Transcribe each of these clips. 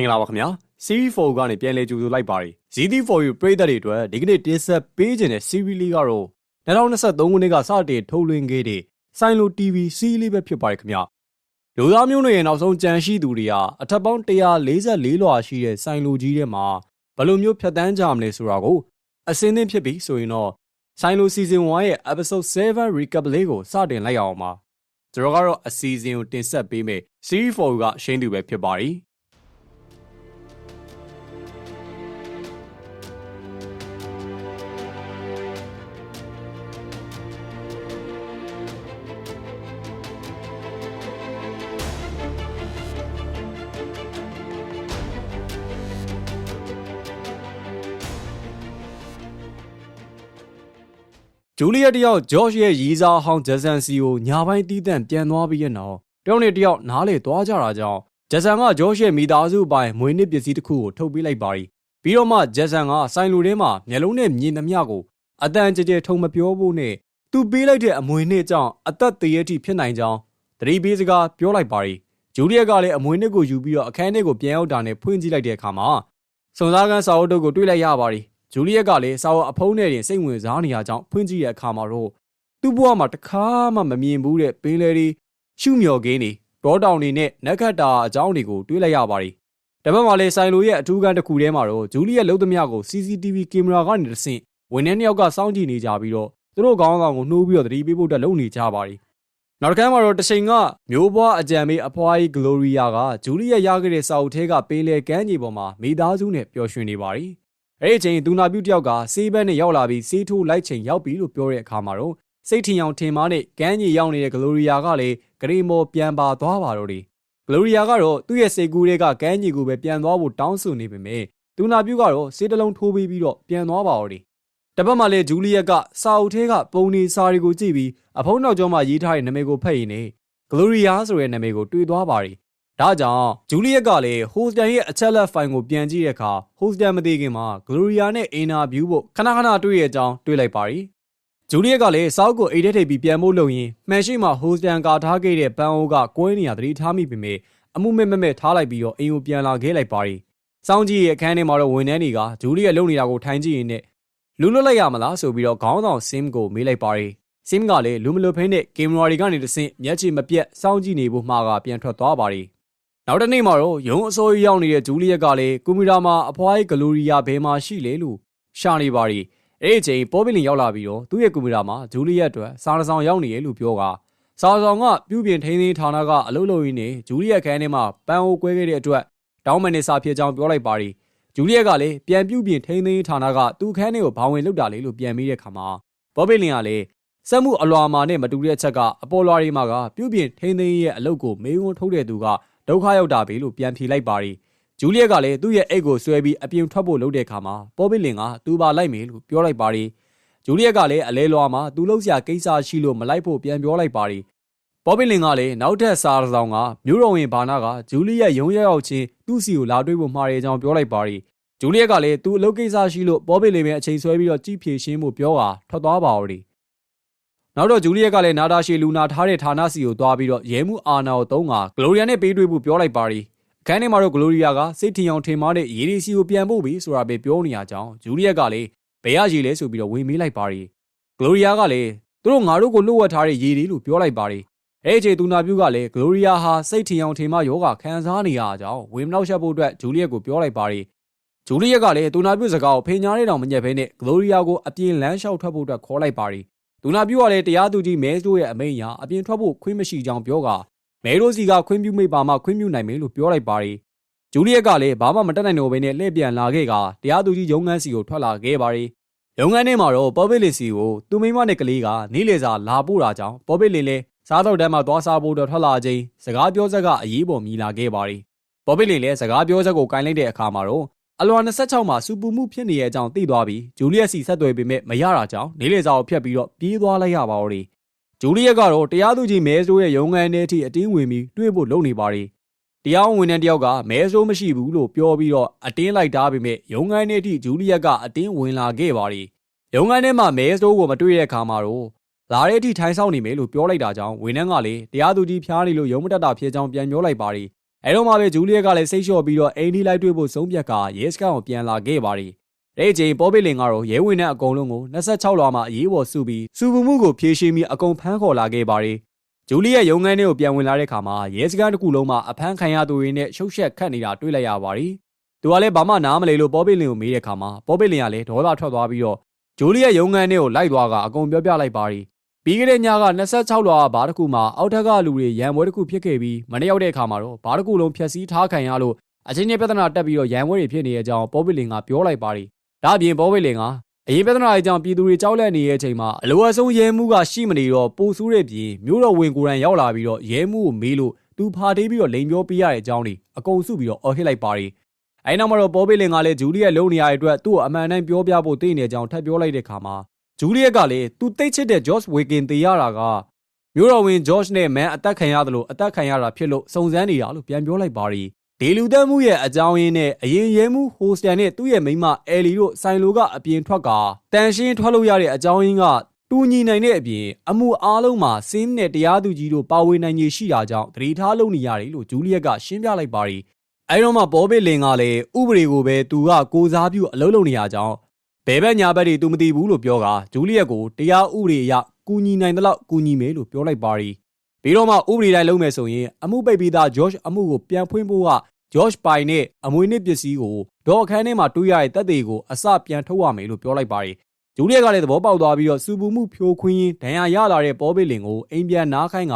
မင်္ဂလာပါခင်ဗျာ Series 4ကနေပြန်လည်ကြိုဆိုလိုက်ပါတယ် ZD4U ပရိသတ်တွေအတွက်ဒီကနေ့တင်ဆက်ပေးခြင်းတဲ့ Series လေးကတော့2023ခုနှစ်ကစတင်ထုတ်လွှင့်ခဲ့တဲ့ဆိုင်လို TV Series လေးပဲဖြစ်ပါတယ်ခင်ဗျာလူသားမျိုးနွယ်ရဲ့နောက်ဆုံးကြံရှိသူတွေဟာအထက်ပေါင်း144လွှာရှိတဲ့ဆိုင်လိုကြီးထဲမှာဘယ်လိုမျိုးဖြတ်တန်းကြမလဲဆိုတာကိုအစင်းသင်းဖြစ်ပြီဆိုရင်တော့ဆိုင်လို Season 1ရဲ့ Episode 7 Recap လေးကိုစတင်လိုက်အောင်ပါကျွန်တော်ကတော့အစီအစဉ်ကိုတင်ဆက်ပေးမယ် Series 4ကရှင်းသူပဲဖြစ်ပါတ ဂျူလီယက်တယောက်ဂျော့ရှ်ရဲ့ရီးစားဟောင်းဂျက်ဆန်စီကိုညာပိုင်းတီးတန့်ပြန်သွားပြီးရဲ့နောက်တယောက်နဲ့တယောက်နားလေသွားကြတာကြောင့်ဂျက်ဆန်ကဂျော့ရှ်ရဲ့မိသားစုပိုင်မွေးနေ့ပစ္စည်းတစ်ခုကိုထုတ်ပေးလိုက်ပါရီပြီးတော့မှဂျက်ဆန်ကဆိုင်လူထဲမှာမျက်လုံးနဲ့မြင်သမျှကိုအတန်ကြဲကြဲထုံမပြောဖို့နဲ့သူပေးလိုက်တဲ့အမွေနေ့ကြောင့်အသက်သေးရထိဖြစ်နိုင်ကြောင်းသတိပေးစကားပြောလိုက်ပါရီဂျူလီယက်ကလည်းအမွေနေ့ကိုယူပြီးတော့အခန်းထဲကိုပြန်ရောက်တာနဲ့ဖွင့်ကြည့်လိုက်တဲ့အခါမှာစုံစားကန်းစာအုပ်တုပ်ကိုတွေ့လိုက်ရပါရီ ဂျူလီယက်ကလည်းစာအုပ်အဖုံးနဲ့တင်စိတ်ဝင်စားနေရကြောင်းဖွင့်ကြည့်တဲ့အခါမှာတော့သူ့ဘဝမှာတစ်ခါမှမမြင်ဘူးတဲ့ပင်လယ်တွေရှုမြော်ကင်းတွေတောတောင်တွေနဲ့နက်ခတ်တာအကြောင်းတွေကိုတွေးလိုက်ရပါရီတပတ်မှလည်းဆိုင်လိုရဲ့အထူးကန်းတစ်ခုထဲမှာတော့ဂျူလီယက်လုံးသမျှကို CCTV ကင်မရာကနေတဆင့်ဝန်ထမ်းတစ်ယောက်ကစောင့်ကြည့်နေကြပြီးတော့သူတို့ခေါင်းဆောင်ကိုနှိုးပြီးတော့သတိပေးဖို့အတွက်လုပ်နေကြပါရီနောက်တစ်ခါမှာတော့တချိန်ကမျိုးပွားအကြံပေးအဖွားကြီးဂလိုရီယာကဂျူလီယက်ရခဲ့တဲ့စာအုပ်ထဲကပင်လယ်ကမ်းခြေပေါ်မှာမိသားစုနဲ့ပျော်ရွှင်နေပါရီ အဲ့ဒီအချိန်သူနာပြုတယောက်ကစေးဘက်နဲ့ရောက်လာပြီးစေးထိုးလိုက်ချိန်ရောက်ပြီလို့ပြောတဲ့အခါမှာတော့စိတ်ထင်အောင်ထင်မားနဲ့ကမ်းခြေရောက်နေတဲ့ဂလိုရီယာကလည်းဂရီမော်ပြန်ပါသွားပါတော့တယ်ဂလိုရီယာကတော့သူ့ရဲ့စိတ်ကူးတွေကကမ်းခြေကိုပဲပြန်သွားဖို့တောင်းဆိုနေပေမဲ့သူနာပြုကတော့စေးတလုံးထိုးပေးပြီးတော့ပြန်သွားပါတော့တယ်တပတ်မှလည်းဂျူလီယက်ကစာအုပ်ထဲကပုံနေစာတွေကိုကြည့်ပြီးအဖုံးနောက်ကျောမှာရေးထားတဲ့နာမည်ကိုဖတ်ရင်းနဲ့ဂလိုရီယာဆိုတဲ့နာမည်ကိုတွေ့သွားပါတယ် ဒါကြောင့်ဂျူလီယက်ကလည်းဟိုစတန်ရဲ့အချက်လက်ဖိုင်ကိုပြန်ကြည့်တဲ့အခါဟိုစတန်မသိခင်မှာဂလိုရီယာနဲ့အင်နာဗျူးဖို့ခဏခဏတွေ့ရကြောင်းတွေ့လိုက်ပါရီဂျူလီယက်ကလည်းစောက်ကိုအိတ်ထဲထိပ်ပြီးပြန်ဖို့လုပ်ရင်းမှန်ရှိမှဟိုစတန်ကာထားခဲ့တဲ့ပန်းအိုးကကွဲနေရသတိထားမိပေမဲ့အမှုမဲ့မဲ့မဲ့ထားလိုက်ပြီးတော့အိမ်ကိုပြန်လာခဲ့လိုက်ပါရီစောင်းကြီးရဲ့အခန်းထဲမှာတော့ဝန်ထမ်းတွေကဂျူလီယက်လုံနေတာကိုထိုင်ကြည့်ရင်းနဲ့လူလွတ်လိုက်ရမလားဆိုပြီးတော့ခေါင်းဆောင်ဆင်းကိုမေးလိုက်ပါရီဆင်းကလည်းလူမလွတ်ဖိနဲ့ကင်မရာတွေကနေတဆင့်မျက်ခြေမပြတ်စောင့်ကြည့်နေဖို့မှာကပြန်ထွက်သွားပါရီ နောက်တစ်နေ့မှာတော့ရုံအစိုးရရောက်နေတဲ့ဂျူလီယက်ကလည်းကွန်ပျူတာမှာအဖွားရဲ့ဂလိုရီယာဘယ်မှာရှိလဲလို့ရှာနေပါရီအဲ့ဒီအချိန်ပေါ်ပီလင်ရောက်လာပြီးတော့သူ့ရဲ့ကွန်ပျူတာမှာဂျူလီယက်အတွက်စာတစ်စောင်ရောက်နေရဲ့လို့ပြောကစာဆောင်ကပြုပြင်ထိန်းသိမ်းဌာနကအလုပ်လုပ်ရင်းနဲ့ဂျူလီယက်ခန်းထဲမှာပန်းအိုးကွဲခဲ့တဲ့အတွက်တောင်းမနေစာဖြစ်ကြောင်းပြောလိုက်ပါရီဂျူလီယက်ကလည်းပြန်ပြုပြင်ထိန်းသိမ်းဌာနကသူ့ခန်းထဲကိုဘာဝင်လုပ်တာလဲလို့ပြန်မေးတဲ့အခါမှာပေါ်ပီလင်ကလည်းစက်မှုအလွာမာနဲ့မတူတဲ့အချက်ကအပေါ်လွာတွေမှာကပြုပြင်ထိန်းသိမ်းရဲ့အလုပ်ကိုမေးခွန်းထုတ်တဲ့သူက ဒုက္ခရောက်တာပဲလို့ပြန်ဖြေလိုက်ပါရီဂျူလီယက်ကလည်းသူ့ရဲ့အိတ်ကိုဆွဲပြီးအပြင်ထွက်ဖို့လုပ်တဲ့အခါမှာပေါ်ပီလင်ကသူပါလိုက်မယ်လို့ပြောလိုက်ပါရီဂျူလီယက်ကလည်းအလဲလွာမှာသူ့လောက်စရာကိစ္စရှိလို့မလိုက်ဖို့ပြန်ပြောလိုက်ပါရီပေါ်ပီလင်ကလည်းနောက်ထပ်စာဆောင်ကမျိုးတော်ဝင်ဘာနာကဂျူလီယက်ရုံးရောက်ရောက်ချင်းသူ့စီကိုလာတွေ့ဖို့မှားတယ်ကြောင်းပြောလိုက်ပါရီဂျူလီယက်ကလည်းသူ့အလုပ်ကိစ္စရှိလို့ပေါ်ပီလင်ပဲအချိန်ဆွဲပြီးတော့ကြည့်ဖြေရှင်းဖို့ပြောတာထွက်သွားပါရီ နောက်တော့ဂျူလီယက်ကလည်းနာတာရှီလူနာထားတဲ့ဌာနစီကိုသွားပြီးတော့ရဲမှုအာနာကိုတုံးကဂလိုရီယာနဲ့ပေးတွေ့ဖို့ပြောလိုက်ပါရီအခန်းထဲမှာတော့ဂလိုရီယာကစိတ်ထင်အောင်ထင်မှားတဲ့ရေဒီစီကိုပြန်ဖို့ပြီဆိုတာပဲပြောနေရကြောင်းဂျူလီယက်ကလည်းဘယ်ရရေလဲဆိုပြီးတော့ဝင်မေးလိုက်ပါရီဂလိုရီယာကလည်းသူတို့ငါတို့ကိုလှုပ်ဝက်ထားတဲ့ရေဒီလို့ပြောလိုက်ပါရီအဲ့ဒီသူနာပြုကလည်းဂလိုရီယာဟာစိတ်ထင်အောင်ထင်မှယောဂခံစားနေရကြောင်းဝင်မနောက်ဆက်ဖို့အတွက်ဂျူလီယက်ကိုပြောလိုက်ပါရီဂျူလီယက်ကလည်းသူနာပြုစကားကိုဖင်ညားနေတော့မညက်ဘဲနဲ့ဂလိုရီယာကိုအပြင်လမ်းလျှောက်ထွက်ဖို့အတွက်ခေါ်လိုက်ပါရီ ဒူနာပြူကလည်းတရားသူကြီးမဲတို့ရဲ့အမိန့်အရအပြင်ထွက်ဖို့ခွင့်မရှိကြောင်းပြောကမဲတို့စီကခွင့်ပြုမိပါမှခွင့်ပြုနိုင်မယ်လို့ပြောလိုက်ပါရီဂျူလီယက်ကလည်းဘာမှမတက်နိုင်တော့ဘဲနဲ့လှည့်ပြန်လာခဲ့ကတရားသူကြီးရုံးခန်းစီကိုထွက်လာခဲ့ပါရီရုံးခန်းထဲမှာတော့ပေါ်ပစ်လင်စီကိုသူမိမနဲ့ကလေးကနေ့လေစာလာပို့တာကြောင့်ပေါ်ပစ်လင်လည်းစားတော့တန်းမှာသွားစားဖို့တော့ထွက်လာခြင်းစကားပြောချက်ကအရေးပေါ်မြည်လာခဲ့ပါရီပေါ်ပစ်လင်လည်းစကားပြောချက်ကိုကင်လိုက်တဲ့အခါမှာတော့ အလွန်26မှာစူပူမှုဖြစ်နေတဲ့အကြောင်းသိသွားပြီးဂျူလီယက်စီဆက်သွယ်ပေမဲ့မရတာကြောင့်နေလေစာကိုဖျက်ပြီးတော့ပြေးသွားလိုက်ရပါတော့တယ်ဂျူလီယက်ကတော့တရားသူကြီးမဲဆိုးရဲ့ရုံးခန်းထဲထိအတင်းဝင်ပြီးတွေ့ဖို့လုပ်နေပါရီတရားဝင်တဲ့တယောက်ကမဲဆိုးမရှိဘူးလို့ပြောပြီးတော့အတင်းလိုက်တာပေမဲ့ရုံးခန်းထဲထိဂျူလီယက်ကအတင်းဝင်လာခဲ့ပါရီရုံးခန်းထဲမှာမဲဆိုးကိုမတွေ့တဲ့အခါမှာတော့လာတဲ့အထိထိုင်ဆောင်နေမယ်လို့ပြောလိုက်တာကြောင့်ဝန်ထမ်းကလည်းတရားသူကြီးဖျားနေလို့ရုံးမတက်တာဖြစ်ကြောင်းပြန်ပြောလိုက်ပါရီ အဲတော့မှပဲဂျူလီယက်ကလည်းစိတ်လျှော့ပြီးတော့အိမ်ဒီလိုက်တွေ့ဖို့ဆုံးဖြတ်ကာရဲစခန်းကိုပြန်လာခဲ့ပါတယ်။အဲ့ဒီအချိန်ပေါ်ပစ်လင်ကတော့ရဲဝင်တဲ့အကုန်လုံးကို26လွှာမှာအရေးပေါ်စုပြီးစုပမှုကိုဖြေရှင်းပြီးအကုန်ဖမ်းခေါ်လာခဲ့ပါတယ်။ဂျူလီရဲ့ရုံငန်းထဲကိုပြန်ဝင်လာတဲ့အခါမှာရဲစခန်းတစ်ခုလုံးမှာအဖမ်းခံရသူတွေနဲ့ရှုပ်ရှက်ခတ်နေတာတွေ့လိုက်ရပါတယ်။သူကလည်းဘာမှနားမလဲလို့ပေါ်ပစ်လင်ကိုမေးတဲ့အခါမှာပေါ်ပစ်လင်ကလည်းဒေါသထွက်သွားပြီးတော့ဂျူလီရဲ့ရုံငန်းထဲကိုလိုက်သွားကအကုန်ပြောပြလိုက်ပါတယ်။ ပြီးခဲ့တဲ့ညက26လွှာဘာတစ်ခုမှာအောက်ထက်ကလူတွေရန်ပွဲတစ်ခုဖြစ်ခဲ့ပြီးမနေ့ရောက်တဲ့အခါမှာတော့ဘာတစ်ခုလုံးဖျက်ဆီးထားခံရလို့အချင်းချင်းပြဿနာတက်ပြီးတော့ရန်ပွဲတွေဖြစ်နေတဲ့အကြောင်းပေါ်ပစ်လင်ကပြောလိုက်ပါတယ်။ဒါအပြင်ပေါ်ပစ်လင်ကအရေးပြဿနာအကြောင်းပြည်သူတွေကြောက်လန့်နေတဲ့အချိန်မှာအလိုအဆုံးရဲမှုကရှိမနေတော့ပိုဆိုးတဲ့ပြင်မျိုးတော်ဝင်ကိုယ်တိုင်ရောက်လာပြီးတော့ရဲမှုကိုမေးလို့သူဖာတေးပြီးတော့လိန်ပြောပြရတဲ့အကြောင်းတွေအကုန်စုပြီးတော့အော်ဟစ်လိုက်ပါတယ်။အဲနောက်မှာတော့ပေါ်ပစ်လင်ကလည်းဂျူလီယက်လုံနေရတဲ့အတွက်သူ့ကိုအမှန်တမ်းပြောပြဖို့သိနေတဲ့အကြောင်းထပ်ပြောလိုက်တဲ့ခါမှာ ဂျူလီယက်ကလည်းသူတိတ်ချစ်တဲ့ George Wiggin တေးရတာကမျိုးတော်ဝင် George နဲ့ Man အသက်ခံရတယ်လို့အသက်ခံရတာဖြစ်လို့စုံစမ်းနေတာလို့ပြန်ပြောလိုက်ပါတယ်။ဒေလူတက်မှုရဲ့အကြောင်းရင်းနဲ့အရင်ရဲမှုဟိုစတန်နဲ့သူ့ရဲ့မိန်းမအဲလီတို့ဆိုင်လိုကအပြင်ထွက်ကတန်ရှင်းထွက်လို့ရတဲ့အကြောင်းရင်းကတူညီနိုင်တဲ့အပြင်အမှုအားလုံးမှာစင်းနဲ့တရားသူကြီးတို့ပါဝင်နိုင်ခြေရှိတာကြောင့်သတိထားလုပ်နေရတယ်လို့ဂျူလီယက်ကရှင်းပြလိုက်ပါတယ်။အဲဒီတော့မှပေါ်ဘစ်လင်ကလည်းဥပဒေကိုပဲသူကကိုစားပြုအလုပ်လုပ်နေရကြောင်း ဘယ်ဘက်ညာဘက်တွေသူမသိဘူးလို့ပြောကဂျူလီယက်ကိုတရားဥပဒေအရကူညီနိုင်တဲ့လောက်ကူညီမယ်လို့ပြောလိုက်ပါတယ်။ပြီးတော့မှဥပဒေတိုင်းလုပ်မယ်ဆိုရင်အမှုပိတ်ပြီးသား George အမှုကိုပြန်ဖွင့်ဖို့က George ပိုင်နဲ့အမွေနှစ်ပစ္စည်းကိုဒေါ်အခန်းထဲမှာတွေးရတဲ့တပ်တွေကိုအစပြန်ထုတ်ရမယ်လို့ပြောလိုက်ပါတယ်။ဂျူလီယက်ကလည်းသဘောပေါက်သွားပြီးတော့စူပူမှုဖြိုခွင်းရင်းဒဏ်ရာရလာတဲ့ပေါ်ဘစ်လင်ကိုအိမ်ပြန်နားခိုင်းက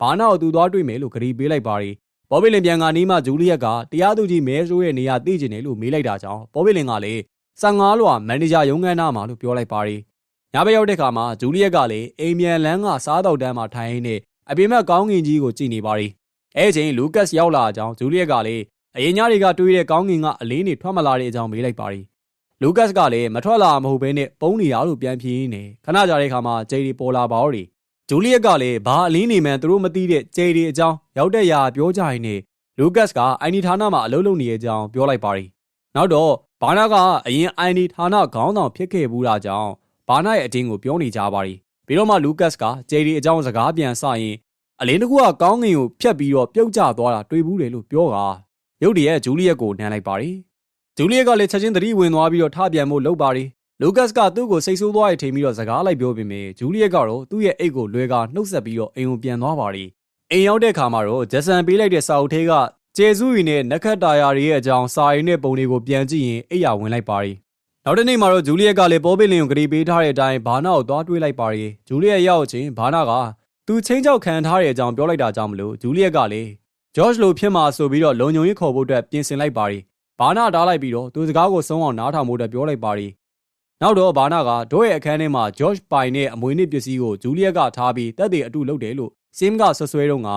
ဘာနာကိုသူသွားတွေ့မယ်လို့ကြေပေးလိုက်ပါတယ်။ပေါ်ဘစ်လင်ပြန်ကနေမှဂျူလီယက်ကတရားသူကြီးမဲဆိုးရဲ့နေရာသိကျင်တယ်လို့မေးလိုက်တာကြောင့်ပေါ်ဘစ်လင်ကလည်း 15လွှာမန်နေဂျာရုံးခန်းသားမှာလို့ပြောလိုက်ပါတယ်။ညဘက်ရောက်တဲ့ခါမှာဂျူလီယက်ကလည်းအိမ်မြန်လန်းကစားတော့တန်းမှာထိုင်ရင်းနဲ့အပြင်ဘက်ကောင်းကင်ကြီးကိုကြည့်နေပါတယ်။အဲချိန်လူကတ်ရောက်လာအကြောင်းဂျူလီယက်ကလည်းအရင်ညတွေကတွေးတဲ့ကောင်းကင်ကအလင်းတွေထွက်မလာတဲ့အကြောင်းမေးလိုက်ပါတယ်။လူကတ်ကလည်းမထွက်လာမဟုတ်ဘဲနဲ့ပုံးနေတာလို့ပြန်ဖြေရင်းနဲ့ခဏကြာတဲ့ခါမှာဂျေဒီပေါ်လာပါတော့တယ်။ဂျူလီယက်ကလည်းဘာအလင်းနေမှန်းသူတို့မသိတဲ့ဂျေဒီအကြောင်းရောက်တဲ့ရာပြောကြရင်နဲ့လူကတ်ကအိုင်နီဌာနမှာအလုပ်လုပ်နေတဲ့အကြောင်းပြောလိုက်ပါတယ်။နောက်တော့ ဘာနာကအရင်အိုင်နီဌာနခေါင်းဆောင်ဖြစ်ခဲ့ဘူးတာကြောင့်ဘာနာရဲ့အတင်းကိုပြောနေကြပါတယ်။ပြီးတော့မှလူကတ်ကဂျေဒီအကြောင်းစကားပြန်စရင်အလင်းတကူကကောင်းငင်ကိုဖြတ်ပြီးတော့ပြုတ်ကျသွားတာတွေ့ဘူးလေလို့ပြောတာရုတ်တရက်ဂျူလီယက်ကိုနမ်းလိုက်ပါတယ်။ဂျူလီယက်ကလည်းချက်ချင်းသတိဝင်သွားပြီးတော့ထပြန်ဖို့လုပ်ပါတယ်။လူကတ်ကသူ့ကိုစိတ်ဆိုးသွားရထင်ပြီးတော့စကားလိုက်ပြောပြီးမြင်ဂျူလီယက်ကတော့သူ့ရဲ့အိတ်ကိုလွဲကာနှုတ်ဆက်ပြီးတော့အိမ်ကိုပြန်သွားပါတယ်။အိမ်ရောက်တဲ့ခါမှာတော့ဂျက်ဆန်ပေးလိုက်တဲ့စာအုပ်ထဲက ကျေစုရီနဲ့နက်ခတ်တာယာတွေရဲ့အကြောင်းစာရင်းနဲ့ပုံတွေကိုပြန်ကြည့်ရင်အိယာဝင်လိုက်ပါတယ်။နောက်တစ်နေ့မှာတော့ဂျူလီယက်ကလည်းပေါ်ပင်လင်ကိုကြည်ပေးထားတဲ့အတိုင်းဘာနာကိုသွားတွေးလိုက်ပါတယ်။ဂျူလီယက်ရောက်ချင်းဘာနာကသူချင်းချောက်ခံထားတဲ့အကြောင်းပြောလိုက်တာကြောင့်မလို့ဂျူလီယက်ကလည်းဂျော့ချ်လိုဖြစ်မှာဆိုပြီးတော့လုံခြုံရေးခေါ်ဖို့အတွက်ပြင်ဆင်လိုက်ပါတယ်။ဘာနာတားလိုက်ပြီးတော့သူစကားကိုဆုံးအောင်နားထောင်ဖို့အတွက်ပြောလိုက်ပါတယ်။နောက်တော့ဘာနာကဒို့ရဲ့အခန်းထဲမှာဂျော့ချ်ပိုင်နဲ့အမွေနှစ်ပစ္စည်းကိုဂျူလီယက်ကထားပြီးတက်တဲ့အတူလုပ်တယ်လို့စင်ကဆွဆွဲတော့က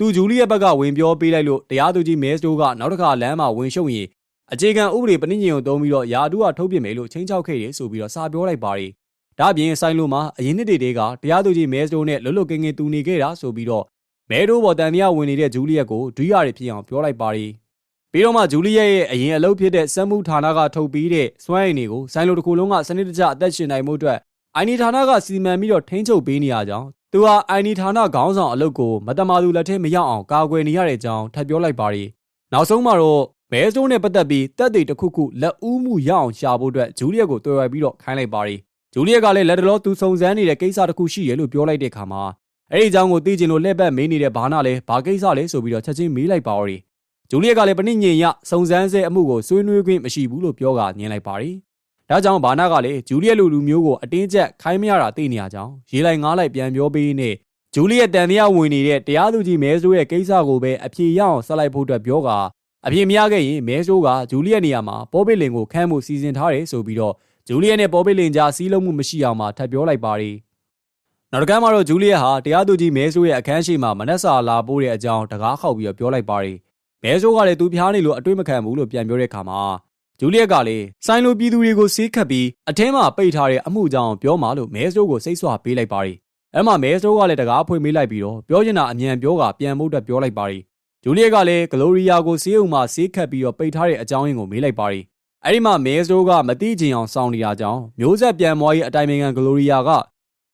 သူဂျူလီယက်ဘက်ကဝင်ပြောပေးလိုက်လို့တရားသူကြီးမဲစတိုးကနောက်တစ်ခါလမ်းမှာဝင်ရှုံရင်အခြေခံဥပဒေပဋိညင်ကိုတုံးပြီးတော့ယာတူကထုတ်ပြမယ်လို့ချင်းချောက်ခဲ့တယ်ဆိုပြီးတော့စာပြောလိုက်ပါတယ်။ဒါ့အပြင်ဆိုင်လိုမှာအရင်နှစ်တွေကတရားသူကြီးမဲစတိုးနဲ့လွတ်လွတ်ကင်းကင်းတူနေခဲ့တာဆိုပြီးတော့မဲတိုးပေါ်တန်မြဝင်နေတဲ့ဂျူလီယက်ကိုဒွိရတွေဖြစ်အောင်ပြောလိုက်ပါတယ်။ပြီးတော့မှဂျူလီယက်ရဲ့အရင်အလုပ်ဖြစ်တဲ့စက်မှုဌာနကထုတ်ပြီးတဲ့စွမ်းရည်တွေကိုဆိုင်လိုတစ်ခုလုံးကစနစ်တကျအသက်ရှင်နိုင်မှုအတွက်အိုင်နီဌာနကစီမံပြီးတော့ထိန်းချုပ်ပေးနေရကြောင်း သူဟာအိုင်နီဌာနခေါင်းဆောင်အလုပ်ကိုမတမာသူလက်ထဲမရောက်အောင်ကာကွယ်နေရတဲ့အကြောင်းထပ်ပြောလိုက်ပါတယ်။နောက်ဆုံးမှာတော့မဲစတိုးနဲ့ပတ်သက်ပြီးတက်တွေတစ်ခုခုလက်ဦးမှုရအောင်ရှာဖို့အတွက်ဂျူလီယက်ကိုတွေ့ရပြီးတော့ခိုင်းလိုက်ပါတယ်။ဂျူလီယက်ကလည်းလက်တလောသူစုံစမ်းနေတဲ့ကိစ္စတစ်ခုရှိရလို့ပြောလိုက်တဲ့အခါမှာအဲ့ဒီအကြောင်းကိုသိချင်လို့လှည့်ပတ်မေးနေတဲ့ဘာနာလည်းဘာကိစ္စလဲဆိုပြီးတော့ချက်ချင်းမေးလိုက်ပါတော့ဂျူလီယက်ကလည်းပဏိညင်ရစုံစမ်းဆဲအမှုကိုဆွေးနွေးခွင့်မရှိဘူးလို့ပြောကညင်လိုက်ပါတယ်။ ဒါကြောင့်ဘာနာကလည်းဂျူလီယက်လူလူမျိုးကိုအတင်းကျပ်ခိုင်းမရတာသိနေရကြောင်းရေးလိုက်ငားလိုက်ပြန်ပြောပေးနေဂျူလီယက်တန်တရားဝင်နေတဲ့တရားသူကြီးမဲဆိုးရဲ့ကိစ္စကိုပဲအဖြေရအောင်ဆက်လိုက်ဖို့အတွက်ပြောကအဖြေမရခဲ့ရင်မဲဆိုးကဂျူလီယက်နေရာမှာပေါ်ပစ်လင်ကိုခန်းမှုစီစဉ်ထားတယ်ဆိုပြီးတော့ဂျူလီယက်နဲ့ပေါ်ပစ်လင်ကြားစီးလုံးမှုမရှိအောင်မှထပ်ပြောလိုက်ပါတယ်နောက်တစ်ခါမှတော့ဂျူလီယက်ဟာတရားသူကြီးမဲဆိုးရဲ့အခန်းရှိမှာမနက်စာလာပို့တဲ့အကြောင်းတကားခောက်ပြီးတော့ပြောလိုက်ပါတယ်။မဲဆိုးကလည်းသူဖျားနေလို့အတွေ့မခံဘူးလို့ပြန်ပြောတဲ့အခါမှာ ဂျူလီယက်ကလည်းဆိုင်လိုပြည်သူတွေကိုဆေးခတ်ပြီးအထင်းမှာပိတ်ထားတဲ့အမှုကြောင့်ပြောမှလို့မဲဆိုးကိုစိတ်ဆွပေးလိုက်ပါတယ်။အဲ့မှာမဲဆိုးကလည်းတကားဖွင့်ပေးလိုက်ပြီးတော့ပြောချင်တာအမြန်ပြောကပြန်ဖို့အတွက်ပြောလိုက်ပါတယ်။ဂျူလီယက်ကလည်းဂလိုရီယာကိုဆေးုံမှာဆေးခတ်ပြီးတော့ပိတ်ထားတဲ့အကြောင်းရင်းကိုမေးလိုက်ပါတယ်။အဲ့ဒီမှာမဲဆိုးကမသိချင်အောင်စောင့်နေတာကြောင့်မျိုးဆက်ပြန်မွားရေးအတိုင်ပင်ခံဂလိုရီယာက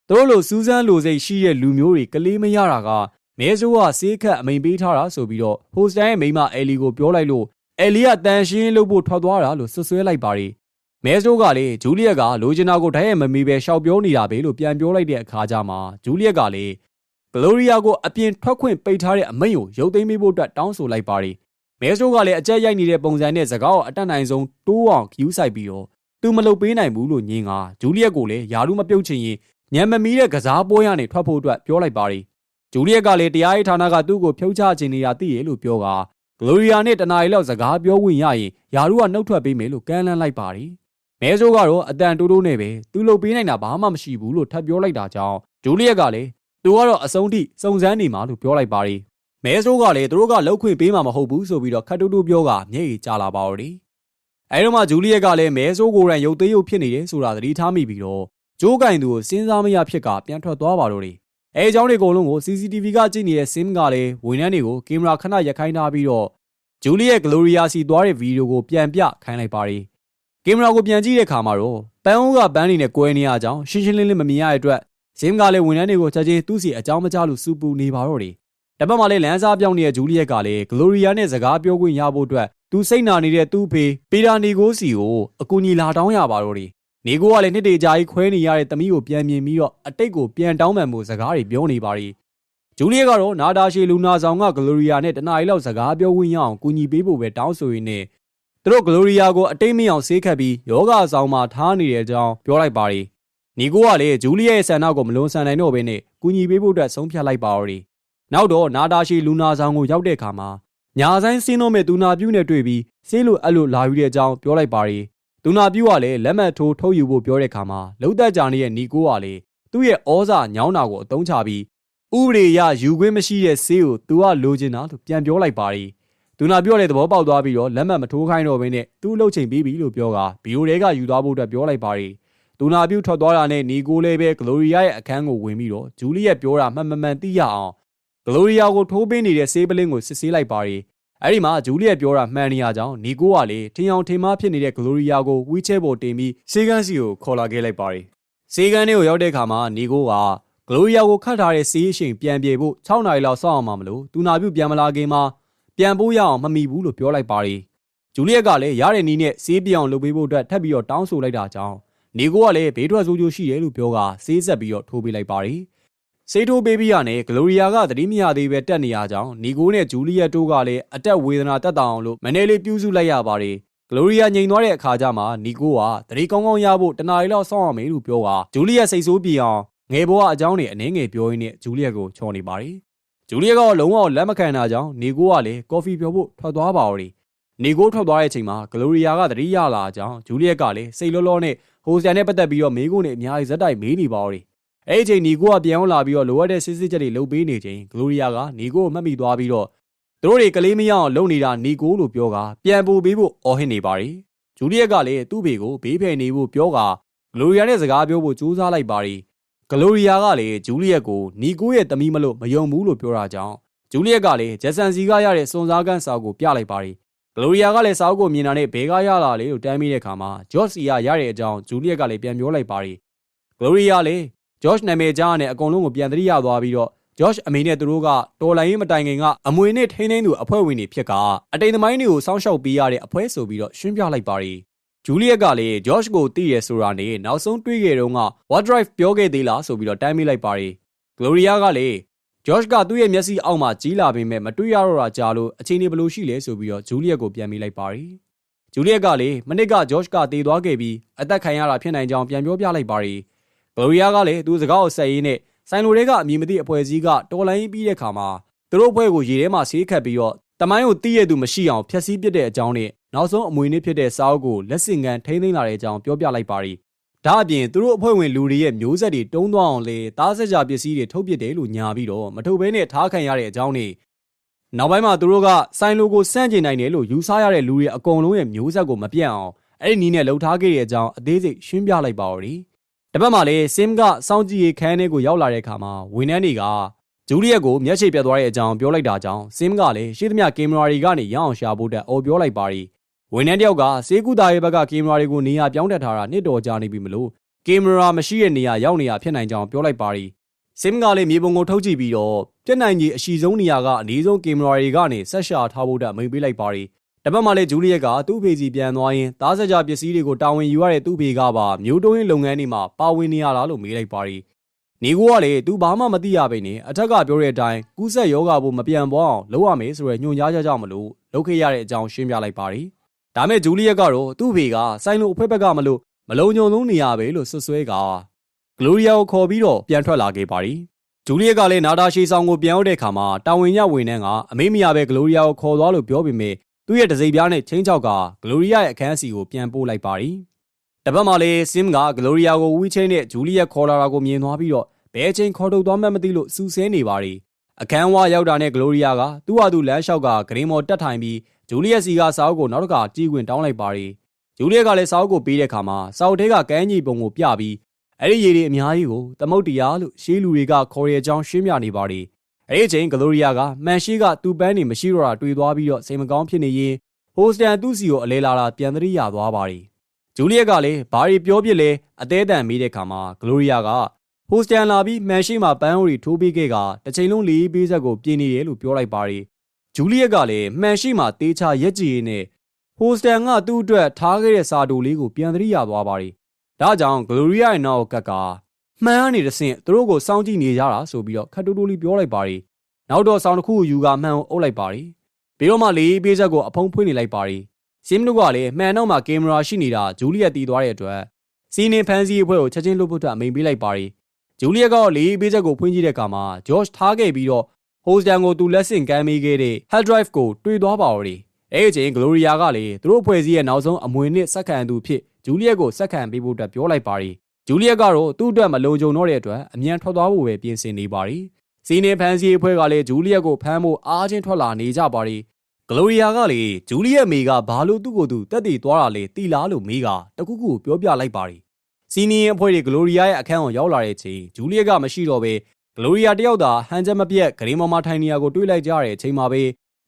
သူတို့လိုစူးစမ်းလိုစိတ်ရှိတဲ့လူမျိုးတွေကလေးမရတာကမဲဆိုးကဆေးခတ်အမိန်ပေးထားတာဆိုပြီးတော့ဟိုစတန်ရဲ့မိန်းမအဲလီကိုပြောလိုက်လို့ အဲလီကတန်ရှင်းလုပ်ဖို့ထွက်သွားတာလို့ဆွဆွဲလိုက်ပါတယ်မဲဆိုးကလည်းဂျူလီယက်ကလိုချင်တာကိုဓာတ်ရဲ့မမီပဲရှောက်ပြောနေတာပဲလို့ပြန်ပြောလိုက်တဲ့အခါကျမှဂျူလီယက်ကလည်းဂလိုရီယာကိုအပြင်ထွက်ခွင့်ပိတ်ထားတဲ့အမိန့်ကိုရုပ်သိမ်းပေးဖို့အတွက်တောင်းဆိုလိုက်ပါတယ်မဲဆိုးကလည်းအကြက်ရိုက်နေတဲ့ပုံစံနဲ့စကားကိုအတက်နိုင်ဆုံးတိုးအောင်ယူဆိုင်ပြီးတော့သူမလုပ်ပေးနိုင်ဘူးလို့ညင်ကဂျူလီယက်ကိုလည်းယာရုမပြုတ်ချင်ရင်ညံမမီတဲ့ကစားပွဲရနေထွက်ဖို့အတွက်ပြောလိုက်ပါတယ်ဂျူလီယက်ကလည်းတရားရေးဌာနကသူ့ကိုဖြုတ်ချခြင်းနေတာသိရလို့ပြောက ဂလိုရီယာနဲ့တနားရီလောက်စကားပြောဝင်ရရင်ယာရုကနှုတ်ထွက်ပေးမယ်လို့ကမ်းလှမ်းလိုက်ပါတယ်မဲဆိုးကတော့အတန်တိုးတိုးနဲ့ပဲသူ့လုပ်ပေးနိုင်တာဘာမှမရှိဘူးလို့ထပ်ပြောလိုက်တာကြောင့်ဂျူလီယက်ကလည်းသူကတော့အဆုံးထိစုံစမ်းနေမှာလို့ပြောလိုက်ပါတယ်မဲဆိုးကလည်းသူတို့ကလှုပ်ခွင့်ပေးမှာမဟုတ်ဘူးဆိုပြီးတော့ခတ်တူတူပြောကမျက်ရည်ကျလာပါတော့တယ်အဲဒီတော့မှဂျူလီယက်ကလည်းမဲဆိုးကိုယ်တိုင်ရုပ်သေးရုပ်ဖြစ်နေတယ်ဆိုတာသတိထားမိပြီးတော့ကျိုးကင်သူကိုစဉ်းစားမရဖြစ်ကပြန်ထွက်သွားပါတော့တယ် အဲအကြောင်းတွေအကုန်လုံးကို CCTV ကကြည့်နေတဲ့ SIM ကလည်းဝန်ထမ်းတွေကိုကင်မရာခဏရက်ခိုင်းထားပြီးတော့ဂျူလီယက်ဂလိုရီယာစီသွားတဲ့ဗီဒီယိုကိုပြန်ပြခိုင်းလိုက်ပါတယ်ကင်မရာကိုပြန်ကြည့်တဲ့အခါမှာတော့ပန်းအိုးကပန်းနေနဲ့ကွဲနေရကြောင်းရှင်းရှင်းလင်းလင်းမမြင်ရတဲ့အတွက် SIM ကလည်းဝန်ထမ်းတွေကိုချက်ချင်းသူ့စီအကြောင်းမကြားလို့စူပူနေပါတော့တယ်တပတ်မှလည်းလမ်းစားပြောင်းနေတဲ့ဂျူလီယက်ကလည်းဂလိုရီယာနဲ့စကားပြောခွင့်ရဖို့အတွက်သူစိတ်နာနေတဲ့သူ့ဖေပီတာနီကိုစီကိုအကူညီလာတောင်းရပါတော့တယ် နေကိုကလည်းနှစ်တေကြာကြီးခွဲနေရတဲ့သမီးကိုပြန်မြင်ပြီးတော့အတိတ်ကိုပြန်တောင်းပန်မှုစကားတွေပြောနေပါရီဂျူလီယက်ကတော့နာတာရှီလူနာဆောင်ကဂလိုရီယာနဲ့တနားရီလောက်စကားပြောဝင်ရအောင်ကူညီပေးဖို့ပဲတောင်းဆိုရင်းနဲ့သူတို့ဂလိုရီယာကိုအတိတ်မအောင်ဆေးခတ်ပြီးယောဂဆောင်မှာထားနေတဲ့အကြောင်းပြောလိုက်ပါရီနီကိုကလည်းဂျူလီယက်ရဲ့ဆန္ဒကိုမလွန်ဆန်နိုင်တော့ဘဲနဲ့ကူညီပေးဖို့အတွက်ဆုံးဖြတ်လိုက်ပါရီနောက်တော့နာတာရှီလူနာဆောင်ကိုရောက်တဲ့အခါမှာညာဆိုင်စင်းတော့မဲ့သူနာပြုနဲ့တွေ့ပြီးဆေးလိုအဲ့လိုလာယူတဲ့အကြောင်းပြောလိုက်ပါရီ သူနာပြုကလည်းလက်မှတ်ထိုးထုတ်ယူဖို့ပြောတဲ့အခါမှာလုံသက်ကြနေတဲ့နီကိုကလည်းသူ့ရဲ့ဩဇာညောင်းတာကိုအသုံးချပြီးဥပဒေရယူခွင့်မရှိတဲ့ဆေးကိုသူကလိုချင်တာလို့ပြန်ပြောလိုက်ပါရီသူနာပြောတဲ့သဘောပေါက်သွားပြီးတော့လက်မှတ်မထိုးခိုင်းတော့ဘဲနဲ့သူ့လှုပ်ချိန်ပြီးပြီလို့ပြောကဘီယိုတွေကယူသွားဖို့အတွက်ပြောလိုက်ပါရီသူနာပြုထွက်သွားတာနဲ့နီကိုလည်းပဲဂလိုရီယာရဲ့အခန်းကိုဝင်ပြီးတော့ဂျူလီယက်ပြောတာမှန်မှန်မှန်သိရအောင်ဂလိုရီယာကိုထိုးပေးနေတဲ့ဆေးပလင်းကိုစစ်ဆေးလိုက်ပါရီ အဲ့ဒီမှာဂျူလီယက်ပြောတာမှန်နေရကြောင်းနီကိုကလေထင်အောင်ထင်မှားဖြစ်နေတဲ့ဂလိုရီယာကိုဝီချဲပေါ်တင်ပြီးစေကန်းစီကိုခေါ်လာခဲ့လိုက်ပါတယ်။စေကန်းလေးကိုရောက်တဲ့အခါမှာနီကိုကဂလိုရီယာကိုခတ်ထားတဲ့စီးအရှင်ပြန်ပြေဖို့6နာရီလောက်စောင့်အောင်မလို့သူနာပြုပြန်မလာခင်မှာပြန်ပို့ရအောင်မမီဘူးလို့ပြောလိုက်ပါတယ်။ဂျူလီယက်ကလည်းရတဲ့နီးနဲ့စေးပြောင်းလုပ်ပေးဖို့အတွက်ထပ်ပြီးတော့တောင်းဆိုလိုက်တာကြောင့်နီကိုကလည်းဘေးထွက်ဆိုးကျိုးရှိတယ်လို့ပြောကစေးဆက်ပြီးတော့ထိုးပေးလိုက်ပါတယ်။ စေးထိုးပေးပြီးရနဲ့ဂလိုရီယာကသတိမရသေးပဲတက်နေရကြောင်းနီကိုနဲ့ဂျူလီယက်တို့ကလည်းအတက်ဝေဒနာတက်တာအောင်လို့မနေလေးပြုစုလိုက်ရပါတယ်ဂလိုရီယာငြိမ်သွားတဲ့အခါကျမှနီကိုကသတိကောင်းကောင်းရဖို့တနားရီလောက်စောင့်ရမယ်လို့ပြောကဂျူလီယက်စိတ်ဆိုးပြေအောင်ငယ်ဘဝအကြောင်းတွေအနှင်းငယ်ပြောရင်းနဲ့ဂျူလီယက်ကိုချော်နေပါတယ်ဂျူလီယက်ကလုံးဝလက်မခံတာကြောင့်နီကိုကလည်းကော်ဖီပြောဖို့ထွက်သွားပါတော့နီကိုထွက်သွားတဲ့အချိန်မှာဂလိုရီယာကသတိရလာကြောင်းဂျူလီယက်ကလည်းစိတ်လောလောနဲ့ဟိုဆန်နဲ့ပတ်သက်ပြီးတော့မေးခွန်းနဲ့အများကြီးဇက်တိုက်မေးနေပါတော့ အဲ့ဒီချိန်နီကိုကပြန်လာပြီးတော့လိုအပ်တဲ့စစ်စစ်ချက်တွေလုပ်ပေးနေချိန်ဂလိုရီယာကနီကိုကိုမှတ်မိသွားပြီးတော့သူတို့တွေကလေးမရအောင်လုပ်နေတာနီကိုလို့ပြောကပြန်ပို့ပေးဖို့အော်ဟစ်နေပါတယ်ဂျူလီယက်ကလည်းသူ့ဖေကိုဘေးဖယ်နေဖို့ပြောကဂလိုရီယာနဲ့စကားပြောဖို့ကြိုးစားလိုက်ပါတယ်ဂလိုရီယာကလည်းဂျူလီယက်ကိုနီကိုရဲ့သမီးမလို့မယုံဘူးလို့ပြောတာကြောင့်ဂျူလီယက်ကလည်းဂျက်ဆန်စီကရတဲ့စွန်စားကန်းစာကိုပြလိုက်ပါတယ်ဂလိုရီယာကလည်းစာအုပ်ကိုမြင်တာနဲ့ဘဲကရလာလေလို့တမ်းမိတဲ့အခါမှာဂျော့စီကရတဲ့အကြောင်းဂျူလီယက်ကလည်းပြန်ပြောလိုက်ပါတယ်ဂလိုရီယာလည်း ဂျော့ရှ်နာမည်ကြားနဲ့အကုန်လုံးကိုပြန်သတိရသွားပြီးတော့ဂျော့ရှ်အမေနဲ့သူတို့ကတော်လိုင်းရေးမတိုင်ခင်ကအမွေနဲ့ထိန်းသိမ်းသူအဖွဲ့ဝင်တွေဖြစ်ကအတိမ်သမိုင်းတွေကိုစောင့်ရှောက်ပေးရတဲ့အဖွဲ့ဆိုပြီးတော့ရှင်းပြလိုက်ပါရီဂျူလီယက်ကလည်းဂျော့ရှ်ကိုသိရဆိုတာနဲ့နောက်ဆုံးတွေ့ခဲ့တုန်းက what drive ပြောခဲ့သေးလားဆိုပြီးတော့တိုင်းမိလိုက်ပါရီဂလိုရီယာကလည်းဂျော့ရှ်ကသူ့ရဲ့မျက်စိအောက်မှာကြီးလာပေမဲ့မတွေ့ရတော့တာကြာလို့အချိန်နေဘလို့ရှိလဲဆိုပြီးတော့ဂျူလီယက်ကိုပြန်မိလိုက်ပါရီဂျူလီယက်ကလည်းမနစ်ကဂျော့ရှ်ကတည်သွားခဲ့ပြီးအသက်ခံရတာဖြစ်နိုင်ကြောင်းပြန်ပြောပြလိုက်ပါရီ ဘလိုရီယာကလည်းသူစကားကိုဆက်ရင်းနဲ့ဆိုင်လိုတွေကအမည်မသိအဖွဲ့အစည်းကတော်လိုင်းပြီးတဲ့ခါမှာသူတို့အဖွဲ့ကိုရေထဲမှာဆေးခတ်ပြီးတော့တမိုင်းကိုတီးရသူမရှိအောင်ဖျက်ဆီးပစ်တဲ့အကြောင်းနဲ့နောက်ဆုံးအမွေနှစ်ဖြစ်တဲ့စာအုပ်ကိုလက်ဆင့်ကမ်းထိန်းသိမ်းလာတဲ့အကြောင်းပြောပြလိုက်ပါရီဒါအပြင်သူတို့အဖွဲ့ဝင်လူတွေရဲ့မျိုးဆက်တွေတုံးသွားအောင်လေတားဆက်ကြပစ္စည်းတွေထုတ်ပစ်တယ်လို့ညာပြီးတော့မထုတ်ဘဲနဲ့ထားခံရတဲ့အကြောင်းနဲ့နောက်ပိုင်းမှာသူတို့ကဆိုင်လိုကိုစန့်ကျင်နိုင်တယ်လို့ယူဆရတဲ့လူတွေအကုန်လုံးရဲ့မျိုးဆက်ကိုမပြတ်အောင်အဲ့ဒီနီးနဲ့လှုပ်ထားခဲ့တဲ့အကြောင်းအသေးစိတ်ရှင်းပြလိုက်ပါဦး။ တပတ်မှလည်းစင်ကစောင်းကြည့်ရေးခန်းထဲကိုရောက်လာတဲ့အခါမှာဝန်ထမ်းတွေကဂျူလီယက်ကိုမျက်ခြေပြတ်သွားတဲ့အကြောင်းပြောလိုက်တာကြောင့်စင်ကလည်းရှေ့သမျှကင်မရာတွေကနေရအောင်ရှာဖို့တက်အော်ပြောလိုက်ပါရီဝန်ထမ်းတယောက်ကစေကူတာရဲ့ဘက်ကကင်မရာတွေကိုနေရာပြောင်းတက်ထားတာနှစ်တော်ကြာနေပြီမလို့ကင်မရာမရှိတဲ့နေရာရောက်နေရဖြစ်နိုင်ကြောင်းပြောလိုက်ပါရီစင်ကလည်းမြေပုံကိုထုတ်ကြည့်ပြီးတော့ပြက်နိုင်ကြီးအရှိဆုံးနေရာကအနည်းဆုံးကင်မရာတွေကနေဆက်ရှာထားဖို့အတွက်အမိန့်ပေးလိုက်ပါတယ်။ တပတ်မှလည်းဂျူလီယက်ကသူ့ဖေစီပြန်သွားရင်သားစကြပစ္စည်းတွေကိုတာဝန်ယူရတဲ့သူ့ဖေကပါမျိုးတုံးရင်လုပ်ငန်းတွေမှာပါဝင်နေရတာလို့မေးလိုက်ပါတယ်။နေကိုကလည်းသူဘာမှမသိရဘဲနဲ့အထက်ကပြောတဲ့အတိုင်းကူးဆက်ယောဂါဖို့မပြန်ပွားအောင်လုပ်ရမယ်ဆိုရယ်ညွှန်ကြားချက်ကြောင့်မလို့လုပ်ခဲ့ရတဲ့အကြောင်းရှင်းပြလိုက်ပါတယ်။ဒါမဲ့ဂျူလီယက်ကတော့သူ့ဖေကဆိုင်လိုအဖွဲဘက်ကမလို့မလုံခြုံလုံးနေရပဲလို့ဆွဆွဲကဂလိုရီယာကိုခေါ်ပြီးတော့ပြန်ထွက်လာခဲ့ပါတယ်။ဂျူလီယက်ကလည်းနာတာရှီဆောင်ကိုပြန်ရောက်တဲ့အခါမှာတာဝန်ရဝန်ထမ်းကအမေးမရပဲဂလိုရီယာကိုခေါ်သွားလို့ပြောပေမဲ့ သူ့ရဲ့တစိပြားနဲ့ချင်းချောက်ကဂလိုရီယာရဲ့အခန်းစီကိုပြန်ပို့လိုက်ပါတယ်။တပတ်မှလည်းဆင်ကဂလိုရီယာကိုဝီချင်းနဲ့ဂျူလီယက်ခေါ်လာတာကိုမြင်သွားပြီးတော့ဘဲချင်းခေါ်ထုတ်သွားမှမသိလို့စူဆဲနေပါတယ်။အခန်းဝါရောက်တာနဲ့ဂလိုရီယာကသူ့ဟာသူလမ်းလျှောက်ကဂရင်းမော်တက်ထိုင်ပြီးဂျူလီယက်စီကစာအုပ်ကိုနောက်တစ်ခါကြီးဝင်တောင်းလိုက်ပါတယ်။ဂျူလီယက်ကလည်းစာအုပ်ကိုပေးတဲ့အခါမှာစာအုပ်ထဲကကန်းကြီးပုံကိုပြပြီးအဲ့ဒီရည်တွေအများကြီးကိုသမုတ်တရားလို့ရှေးလူတွေကခေါ်ရကြောင်းရှင်းပြနေပါတယ်။ အဲ့ဒီအချိန်ဂလိုရီယာကမန်ရှိကသူ့ပန်းနေမရှိတော့တာတွေ့သွားပြီးတော့စိတ်မကောင်းဖြစ်နေရင်ဟိုစတန်သူ့စီကိုအလဲလာတာပြန်သတိရသွားပါတယ်။ဂျူလီယက်ကလည်းဘာတွေပြောပြလဲအသေးတန်မိတဲ့အခါမှာဂလိုရီယာကဟိုစတန်လာပြီးမန်ရှိမှာပန်းအိုရီထိုးပေးခဲ့ကတစ်ချိန်လုံးလေးပေးဆက်ကိုပြင်နေတယ်လို့ပြောလိုက်ပါတယ်။ဂျူလီယက်ကလည်းမန်ရှိမှာတေးချရက်ကြည်နဲ့ဟိုစတန်ကသူ့အတွက်ထားခဲ့တဲ့စာတိုလေးကိုပြန်သတိရသွားပါတယ်။ဒါကြောင့်ဂလိုရီယာရဲ့နောက်ကက မှန်ကနေတဆင့်သူတို့ကိုစောင့်ကြည့်နေကြတာဆိုပြီးတော့ခတ်တူတူလေးပြောလိုက်ပါတယ်။နောက်တော့ဆောင်းတစ်ခုကိုယူကမှန်ကိုအုပ်လိုက်ပါတယ်။ပြီးတော့မှလေးပေးချက်ကိုအဖုံးဖွင့်နေလိုက်ပါတယ်။စင်မတို့ကလည်းမှန်တော့မှကင်မရာရှိနေတာဂျူလီယက်တီးသွားတဲ့အတွက်စီနင်ဖန်စီအဖွဲ့ကိုချက်ချင်းလွတ်ဖို့အတွက်အမိန်ပေးလိုက်ပါတယ်။ဂျူလီယက်ကလေးပေးချက်ကိုဖွင့်ကြည့်တဲ့အခါမှာဂျော့ချ်ထားခဲ့ပြီးတော့ဟိုစတန်ကိုသူလက်ဆင့်ကမ်းမိခဲ့တဲ့ hard drive ကိုတွေ့သွားပါတော့တယ်။အဲ့ဒီအချိန်ဂလိုရီယာကလည်းသူတို့အဖွဲ့အစည်းရဲ့နောက်ဆုံးအမွေနှစ်စက္ကန့်သူဖြစ်ဂျူလီယက်ကိုစက္ကန့်ပေးဖို့အတွက်ပြောလိုက်ပါတယ်။ ဂျူလီယက်ကတော့သူ့အတွက်မလုံခြုံတော့တဲ့အတွက်အမြန်ထွက်သွားဖို့ပဲပြင်ဆင်နေပါတယ်။စီနေဖန်စီအဖွဲ့ကလည်းဂျူလီယက်ကိုဖမ်းဖို့အားချင်းထွက်လာနေကြပါတယ်။ဂလိုရီယာကလည်းဂျူလီယက်မေကဘာလို့သူ့ကိုယ်သူတက်တည်သွားတာလဲတီလားလို့မေးကတခုခုပြောပြလိုက်ပါတယ်။စီနီယအဖွဲ့တွေဂလိုရီယာရဲ့အခန်းကိုရောက်လာတဲ့အချိန်ဂျူလီယက်ကမရှိတော့ပဲဂလိုရီယာတယောက်သာဟန်ချက်မပြတ်ဂရင်းမော်မာထိုင်နီယာကိုတွေးလိုက်ကြတဲ့အချိန်မှာပဲ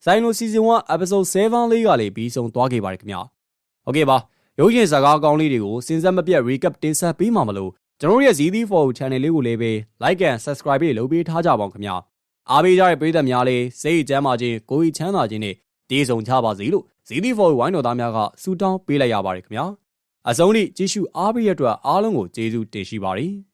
ဆိုင်လိုစီဇန်1 episode 7လေးကလေးပြီးဆုံးသွားခဲ့ပါတယ်ခင်ဗျာ။ဟုတ်ကဲ့ပါ။ ရုပ်ရှင်ဇာတ်ကားကောင်းလေးတွေကိုစင်စက်မပြတ် recap တင်ဆက်ပေးမှာမလို့ကျွန်တော်ရဲ့ ZD4 channel လေးကိုလည်းပဲ like and subscribe လေးလုပ်ပေးထားကြပါဦးခင်ဗျာ။အားပေးကြတဲ့ပရိသတ်များလည်းစိတ်ကြမ်းပါခြင်းကိုယ်ချမ်းသာခြင်းနဲ့တည်ဆုံကြပါစေလို့ ZD4 ဝိုင်းတော်သားများကဆုတောင်းပေးလိုက်ရပါတယ်ခင်ဗျာ။အဆုံးထိကြည့်ရှုအားပေးရတဲ့အတွက်အားလုံးကိုကျေးဇူးတင်ရှိပါတယ်။